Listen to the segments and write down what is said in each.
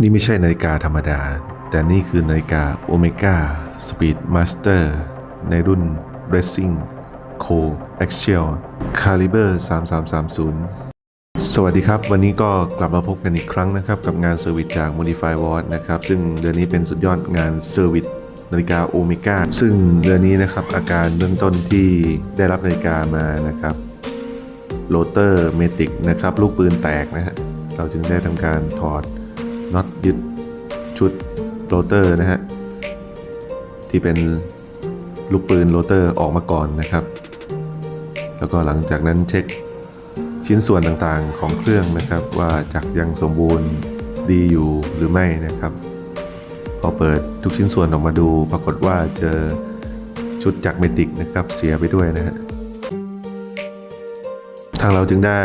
นี่ไม่ใช่นาฬิกาธรรมดา แต่นี่คือนาฬิกา Omega Speed Master ในรุ่น Racing Co Axial Caliber 3330 สวัสดีครับ วันนี้ก็กลับมาพบกันอีกครั้งนะครับ กับงานเซอร์วิสจาก Modify Watch นะครับ ซึ่งเดือนนี้เป็นสุดยอดงานเซอร์วิสนาฬิกา Omega ซึ่งเดือนนี้นะครับ อาการเบื้องต้นที่ได้รับนาฬิกามานะครับโรเตอร์เมติกนะครับ ลูกปืนแตกนะฮะเราจึงได้ทำการถอด น็อตยึดชุดโรเตอร์นะฮะ ที่เป็นลูกปืนโรเตอร์ออกมาก่อนนะครับ แล้วก็หลังจากนั้นเช็คชิ้นส่วนต่างๆของเครื่องนะครับ ว่าจักรยังสมบูรณ์ดีอยู่หรือไม่นะครับ พอเปิดทุกชิ้นส่วนออกมาดู ปรากฏว่าเจอชุดจักรเมติกนะครับเสียไปด้วยนะฮะทางเราจึงได้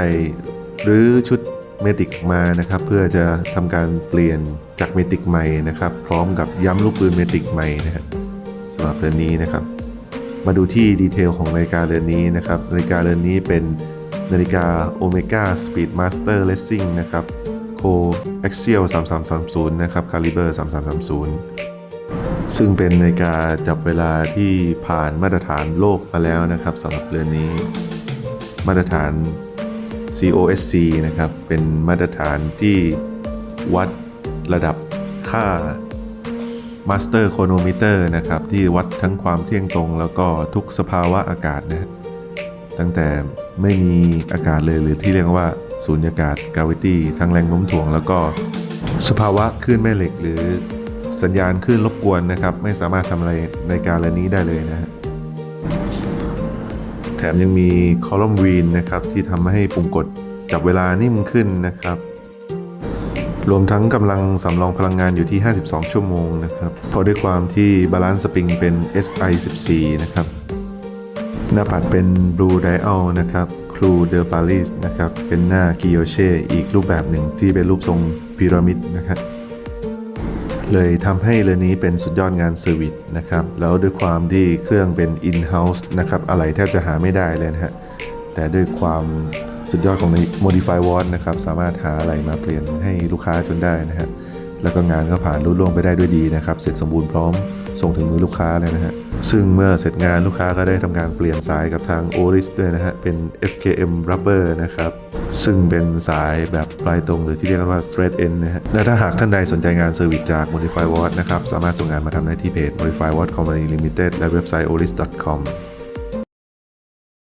รื้อชุด เมติกมานะครับเพื่อจะทำการเปลี่ยนจากเมติกใหม่นะครับ พร้อมกับย้ำลูกปืนเมติกใหม่นะฮะสำหรับเรือนนี้นะครับ มาดูที่ดีเทลของนาฬิกาเรือนนี้นะครับนาฬิกาเรือนนี้เป็นนาฬิกา Omega Speed Master Racing นะครับ Co Axial 3330 นะครับ Caliber 3330 ซึ่งเป็นนาฬิกาจับเวลาที่ผ่านมาตรฐานโลกมาแล้วนะครับสำหรับเรือนนี้ มาตรฐาน COSC นะครับ เป็นมาตรฐานที่วัดระดับค่า Master Chronometer นะครับ ที่วัดทั้งความเที่ยงตรง แล้วก็ทุกสภาวะอากาศนะฮะตั้งแต่ไม่มีอากาศเลยหรือที่เรียกว่าสูญญากาศ gravity ทั้งแรงโน้มถ่วง แล้วก็สภาวะคลื่นแม่เหล็กหรือสัญญาณคลื่นรบกวนนะครับ ไม่สามารถทำอะไรในการเรนนี้ได้เลยนะฮะ แถมยังมีคอลัมน์วีนนะครับที่ทำให้ปุ่มกดจับเวลานิ่มขึ้นนะครับ รวมทั้งกำลังสำรองพลังงานอยู่ที่ 52 ชั่วโมงนะครับเพราะด้วยความที่บาลานซ์สปริงเป็น SI 14นะครับ หน้าปัดเป็น Blue Dial นะครับ Crew de Paris นะครับ เป็นหน้า g u i l l o c h e อีกรูปแบบหนึ่งที่เป็นรูปทรงพีระมิดนะครับ เลยทำให้เรือนี้เป็นสุดยอดงานเซอร์วิสนะครับ แล้วด้วยความที่เครื่องเป็น in-house นะครับอะไรแทบจะหาไม่ได้เลยนะฮะ แต่ด้วยความสุดยอดของ Modify w a t นะครับ สามารถหาอะไรมาเปลี่ยนให้ลูกค้าจนได้นะฮะ แล้วก็งานก็ผ่านรุ่ล่วงไปได้ด้วยดีนะครับ เสร็จสมบูรณ์พร้อม ส่งถึงมือลูกค้าเลยนะฮะ ซึ่งเมื่อเสร็จงานลูกค้าก็ได้ทำการเปลี่ยนสายกับทาง Oris ด้วยนะฮะ เป็น FKM Rubber นะครับ ซึ่งเป็นสายแบบปลายตรงหรือที่เรียกว่า straight end นะฮะ และถ้าหากท่านใดสนใจงานเซอร์วิสจาก Modify Watch นะครับ สามารถส่งงานมาทำได้ที่เพจ Modify Watch Company Limited และเว็บไซต์ oris.com